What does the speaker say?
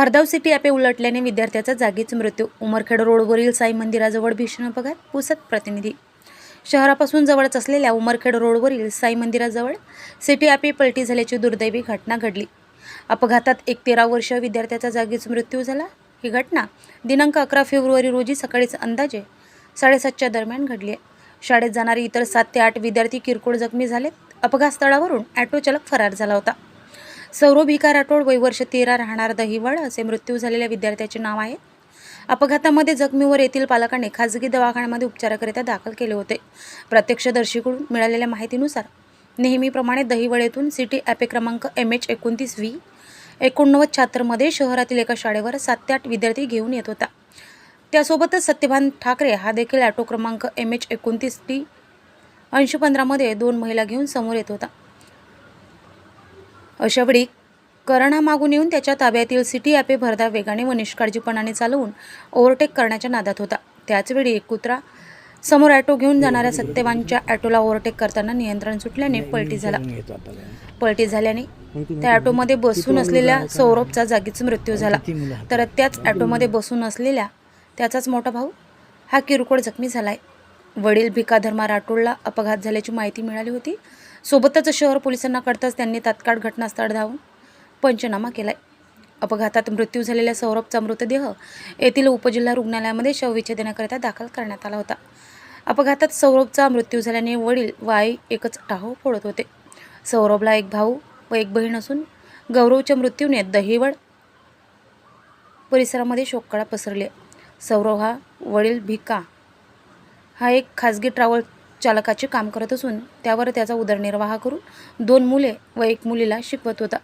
भारदाव city Ape उलटल्याने विद्यार्थ्याचा जागीच मृत्यू. उमरखेड रोडवरील साई मंदिराजवळ भीषण अपघात पुसत प्रतिनिधी. शहरापासून जवळच असलेल्या उमरखेड रोडवरील साई मंदिराजवळ सिटी ॲपे पलटी झाल्याची दुर्दैवी घटना घडली. अपघातात एक तेरा वर्षीय विद्यार्थ्याचा जागीच मृत्यू झाला. ही घटना दिनांक अकरा फेब्रुवारी रोजी सकाळीच अंदाजे साडेसातच्या दरम्यान घडली आहे. शाळेत जाणारे इतर सात ते आठ विद्यार्थी किरकोळ जखमी झालेत. अपघातस्थळावरून ॲटो चालक फरार झाला होता. सौरभ भिका राठोड वय वर्ष तेरा राहणार दहिवड असे मृत्यू झालेल्या विद्यार्थ्याचे नाव आहे. अपघातामध्ये जखमीवर येथील पालकांनी खाजगी दवाखान्यामध्ये उपचाराकरिता दाखल केले होते. प्रत्यक्षदर्शीकडून मिळालेल्या माहितीनुसार नेहमीप्रमाणे दहिवड येथून सिटी ॲपे क्रमांक एम एच एकोणतीस व्ही एकोणनव्वद शहात्तरमध्ये शहरातील एका शाळेवर सात ते आठ विद्यार्थी घेऊन येत होता. त्यासोबतच सत्यभान ठाकरे हा देखील ॲटो क्रमांक एम एच एकोणतीस टी ऐंशी पंधरामध्ये दोन महिला घेऊन समोर येत होता. अशावेळी करणा मागून येऊन त्याच्या ताब्यातील सिटी ॲपे भरधाव वेगाने व निष्काळजीपणाने चालवून ओव्हरटेक करण्याच्या नादात होता. त्याचवेळी एक कुत्रा समोर ॲटो घेऊन जाणाऱ्या सत्यवानच्या ॲटोला ओव्हरटेक करताना नियंत्रण सुटल्याने पलटी झाला. पलटी झाल्याने त्या ॲटोमध्ये बसून असलेल्या सौरभचा जागीच मृत्यू झाला. तर त्याच ॲटोमध्ये बसून असलेल्या त्याचाच मोठा भाऊ हा किरकोळ जखमी झाला आहे वडील भिकाधर्मा राठोडला अपघात झाल्याची माहिती मिळाली होती. सोबतच शहर पोलिसांना कळताच त्यांनी तात्काळ घटनास्थळ धावून पंचनामा केलाय. अपघातात मृत्यू झालेल्या सौरभचा मृतदेह येथील उपजिल्हा रुग्णालयामध्ये शवविच्छेदनाकरिता दाखल करण्यात आला होता. अपघातात सौरभचा मृत्यू झाल्याने वडील व आई एकच टाहो फोडत होते. सौरभला एक भाऊ व एक बहीण असून गौरवच्या मृत्यूने दहिवड परिसरामध्ये शोककळा पसरली सौरव हा वडील भिका हा एक खाजगी ट्रॅव्हल चालकाचे काम करत असून त्यावर त्याचा उदरनिर्वाह करून दोन मुले व एक मुलीला शिकवत होता.